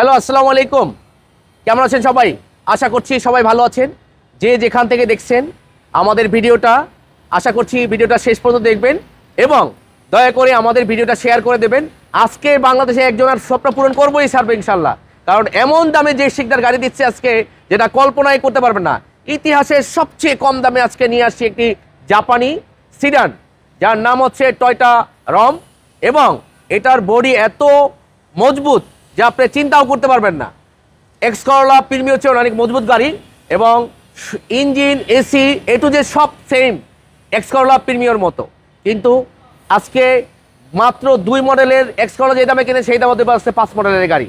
Hello, আসসালামু আলাইকুম। কেমন আছেন সবাই? আশা করছি সবাই ভালো আছেন। যে যেখান থেকে দেখছেন আমাদের ভিডিওটা, আশা করছি ভিডিওটা শেষ পর্যন্ত দেখবেন এবং দয়া করে আমাদের ভিডিওটা শেয়ার করে দেবেন। আজকে বাংলাদেশে একজনের স্বপ্ন পূরণ করবোই সারবে ইনশাল্লাহ। কারণ এমন দামে যে শিকদার গাড়ি দিচ্ছে আজকে, যেটা কল্পনাই করতে পারবেন না। ইতিহাসের সবচেয়ে কম দামে আজকে নিয়ে আসছি একটি জাপানি সিডান যার নাম হচ্ছে টয়টা রম এবং এটার বডি এত মজবুত যে আপনি চিন্তাও করতে পারবেন না। এক্স করলা প্রিমিয় হচ্ছে অনেক মজবুত গাড়ি এবং ইঞ্জিন, এসি, এ টু যে সব সেম এক্স করলা প্রিমিয়র মতো। কিন্তু আজকে মাত্র দুই মডেলের এক্স করলা যে দামে কিনে সেই দামে দেবে আসছে পাঁচ মডেলের গাড়ি।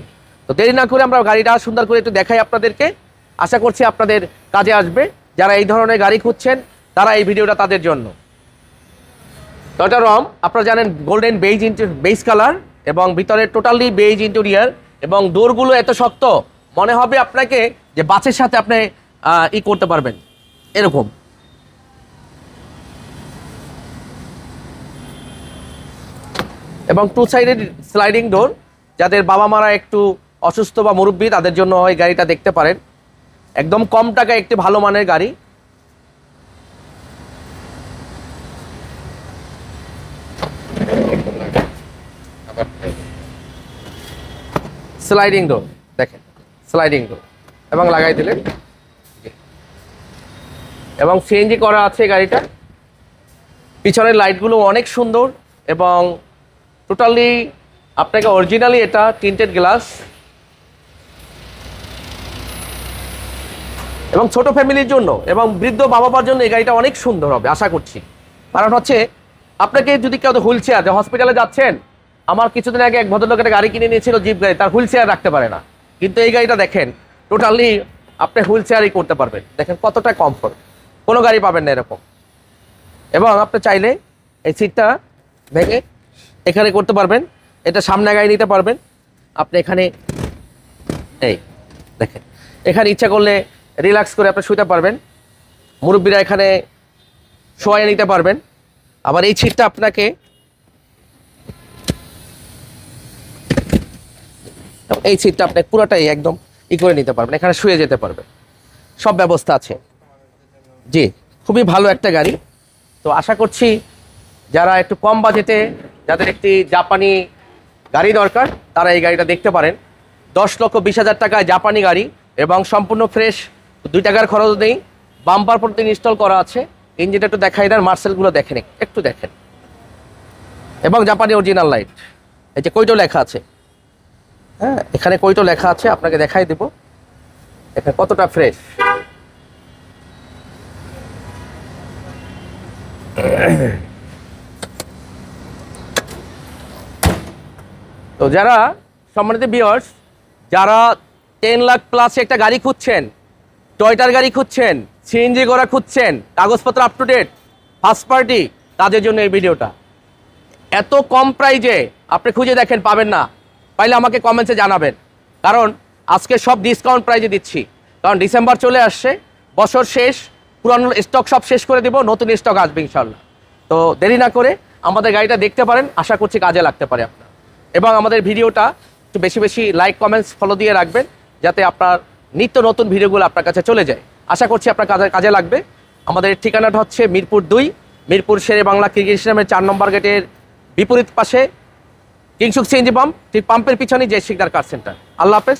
তো দেরি না করে আমরা গাড়িটা সুন্দর করে একটু দেখাই আপনাদেরকে। আশা করছি আপনাদের কাজে আসবে। যারা এই ধরনের গাড়ি খুঁজছেন, তারা এই ভিডিওটা তাদের জন্য। টয়টা রম আপনারা জানেন golden beige into beige colour এবং ভিতরে টোটালি বেইজ ইন্টেরিয়ার এবং ডোরগুলো এত শক্ত, মনে হবে আপনাকে যে বাসের সাথে আপনি ই করতে পারবেন। এরকম। এবং টু সাইডের স্লাইডিং ডোর যাদের বাবা মারা একটু অসুস্থ বা মুরব্বী, তাদের জন্য এই গাড়িটা দেখতে পারেন। একদম কম টাকায় একটি ভালো মানের গাড়ি। স্লাইডিং ডোর দেখেন স্লাইডিং ডোর এবং লাগাই দিলেন। এবং সিএনজি করা আছে গাড়িটা। পিছনের লাইটগুলো অনেক সুন্দর এবং টোটালি আপনাকে অরিজিনালি এটা টিন্টেড গ্লাস এবং ছোট ফ্যামিলির জন্য এবং বৃদ্ধ বাবা জন্য এই গাড়িটা অনেক সুন্দর হবে, আশা করছি। কারণ হচ্ছে, আপনাকে যদি কেউ হুইল চেয়ার হসপিটালে যাচ্ছেন আমার কিছুদিন আগে এক ভদ্রলোক একটা গাড়ি কিনে নিয়েছিল, জিপ গাড়ি, তার হুইল চেয়ার রাখতে পারে না। কিন্তু এই গাড়িটা দেখেন টোটালি আপনি হুইল চেয়ারই করতে পারবেন। দেখেন কতটা কমফোর্ট কোনো গাড়ি পাবেন না এরকম। এবং আপনি চাইলে এই সিটটা ভেঙে এখানে করতে পারবেন, এটা সামনে গাড়ি নিতে পারবেন। আপনি এখানে এই দেখেন, এখানে ইচ্ছা করলে রিল্যাক্স করে আপনি শুতে পারবেন। মুরব্বীরা এখানে শোয়াই নিতে পারবেন। আবার এই সিটটা আপনাকে এই সিটটা আপনি পুরোটাই একদম ই করে নিতে পারবেন, এখানে শুয়ে যেতে পারবেন। সব ব্যবস্থা আছে। জি, খুবই ভালো একটা গাড়ি। তো আশা করছি যারা একটু কম বাজেটে যাদের একটি জাপানি গাড়ি দরকার, তারা এই গাড়িটা দেখতে পারেন। দশ লক্ষ বিশ হাজার টাকায় জাপানি গাড়ি এবং সম্পূর্ণ ফ্রেশ, দুই টাকার খরচ নেই। বাম্পার প্রতি ইনস্টল করা আছে। ইঞ্জিনটা একটু দেখাই দেন, মার্সেলগুলো দেখেন, একটু দেখেন। এবং জাপানি অরিজিনাল লাইট এই যে কইটাও লেখা আছে। হ্যাঁ এখানে কইটো লেখা আছে, আপনাকে দেখাই দেব। এখানে কতটা ফ্রেশ তো যারা, সম্মানিত বিয়ার্স যারা টেন লাখ প্লাস একটা গাড়ি খুঁজছেন, টয়টার গাড়ি খুঁজছেন সিএনজি করা খুঁজছেন, কাগজপত্র up to date first party তাদের জন্য এই ভিডিওটা এত কম প্রাইজে আপনি খুঁজে দেখেন, পাবেন না। পাইলে আমাকে কমেন্টসে জানাবেন। কারণ আজকে সব ডিসকাউন্ট প্রাইজে দিচ্ছি। কারণ ডিসেম্বর চলে আসছে, বছর শেষ, পুরানো স্টক সব শেষ করে দিব, নতুন স্টক আসবে ইনশাল্লাহ তো দেরি না করে আমাদের গাড়িটা দেখতে পারেন, আশা করছি কাজে লাগতে পারে আপনার। এবং আমাদের ভিডিওটা একটু বেশি বেশি লাইক কমেন্টস ফলো দিয়ে রাখবেন, যাতে আপনার নিত্য নতুন ভিডিওগুলো আপনার কাছে চলে যায়। আশা করছি আপনার কাজে কাজে লাগবে। আমাদের ঠিকানাটা হচ্ছে মিরপুর দুই, মিরপুর শেরে বাংলা ক্রিকেট স্টেডিয়ামের চার নম্বর গেটের বিপরীত পাশে। কিংসুক সিএনজি পাম্প ঠিক পাম্পের পিছনে জয় শিকদার কার সেন্টার আল্লাহ হাফেজ।